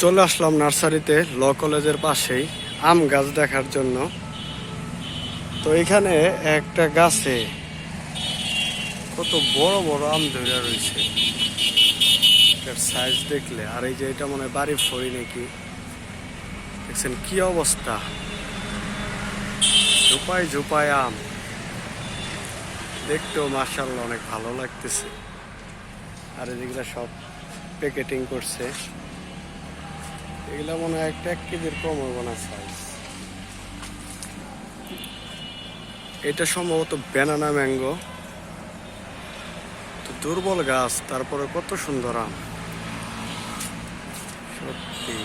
চলে আসলাম নার্সারিতে, ল কলেজের পাশেই, আম গাছ দেখার জন্য। তো এখানে একটা গাছে কত বড় বড় আম ধরে রয়েছে। সাইজ দেখলে, আর এই যে এটা মনে হয় বাড়ির ফড়ি নাকি। দেখছেন কি অবস্থা? ঝোপায় ঝোপায় আম। দেখতেও মার্শাল্লাহ অনেক ভালো লাগতেছে। আর এদিকটা সব প্যাকেটিং করছে। এগুলা মনে হয় একটা এক কেজির কম হবে না সাইজ এটা সম্ভবত ব্যানানা ম্যাঙ্গো তো দুর্বল গাছ, তারপরে কত সুন্দর আম। সত্যি।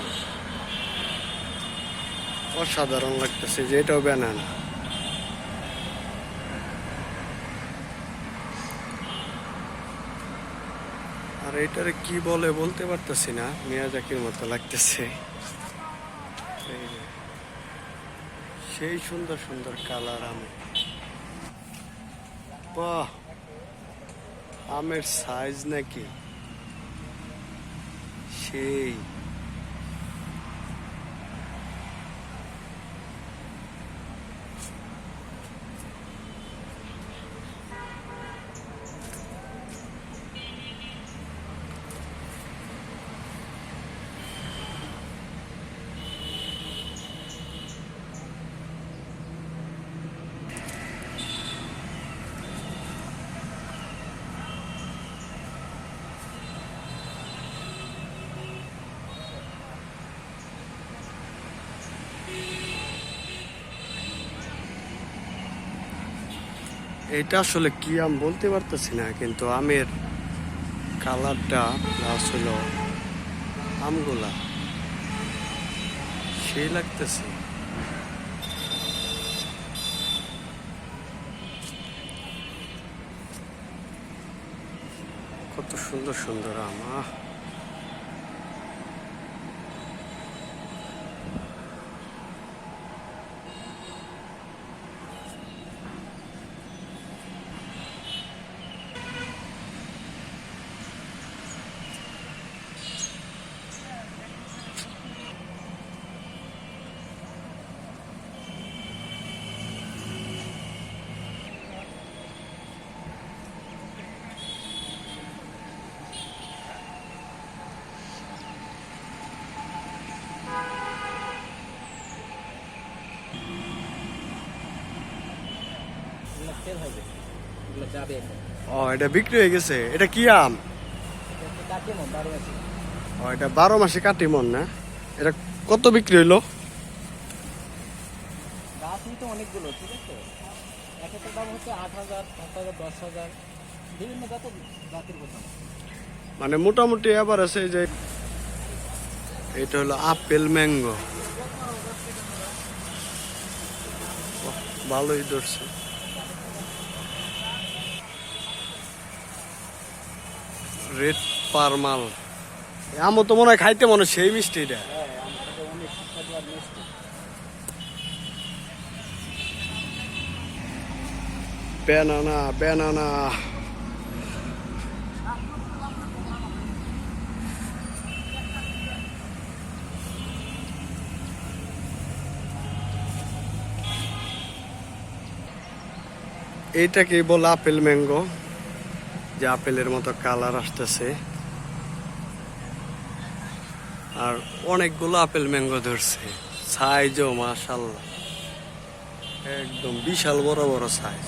অসাধারণ লাগতেছে যে এটাও ব্যানানা আর এটারে কি বলে বলতে পারতেছি না। মিয়াজাকির মতো লাগতেছে। সেই সুন্দর সুন্দর কালার আম। বাহ! আমের সাইজ নাকি? সেই। এটা আসলে কি আম বলতে পারতেছি না, কিন্তু আমের কালারটা প্লাস হলো আমগুলা। সেই লাগতেছে। কত সুন্দর সুন্দর আম সেল হবে এগুলো যাবে এখন ও এটা বিক্রি হয়ে গেছে। এটা কি আম? কাটিমন বারো মাসে। ও এটা বারো মাসে কাটি মন না? এটা কত বিক্রি হইল? গাছ নিতে অনেকগুলো ঠিক আছে? এক একটা দাম হচ্ছে আট হাজার পাঁচ হাজার দশ হাজার। বিভিন্ন জাত জাতির কথা। মানে মোটামুটি এবার আছে যে এটা হলো আপেল ম্যাঙ্গো। ভালোই ধরছে। রেড পারমাল আমও তো মনে হয় খাইতে মনে সেই মিষ্টি এটা। ব্যানানা ব্যানানা এইটাকেই বলে আপেল ম্যাঙ্গো। যে আপেলের মতো কালার আসতেছে। আর অনেকগুলো আপেল ম্যাঙ্গো ধরছে। সাইজও মাশাল্লাহ একদম বিশাল বড় বড় সাইজ